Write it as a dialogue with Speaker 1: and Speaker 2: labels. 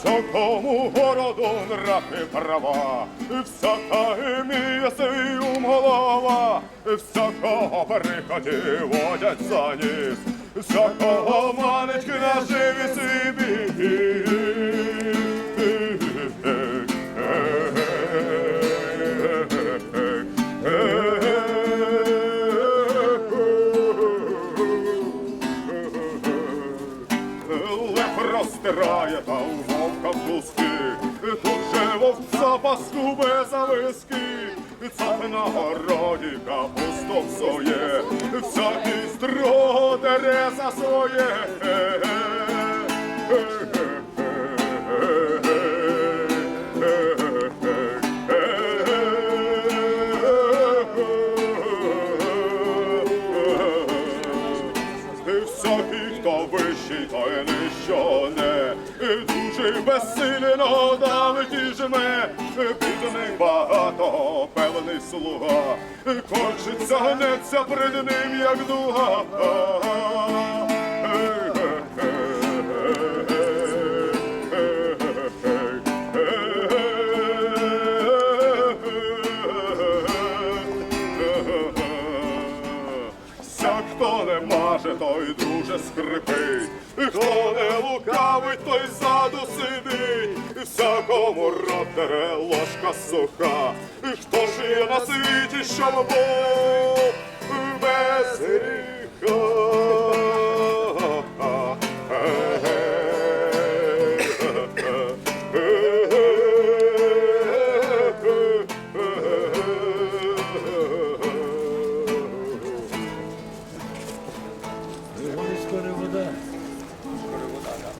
Speaker 1: всякому городу нравы права, всяка и ум голова, всякого приходи водять за ніс, всякого манечки на живі розтирає та у вовка блузки, тут же вовця паску без зависки, цапи на городі капусту псує, всякий строго дере за своє. Всякий, хто вищий, той ніщо не Дуже безсилено давить і жме Під них багато певний слуга. Кончиться, гнеться перед ним, як дуга Вся, хто не маже, той дуже скрипить, хто не лукавить, той ззаду сидить, всякому рот дере ложка суха, хто ж є на світі, щоб був без
Speaker 2: Скоро вода.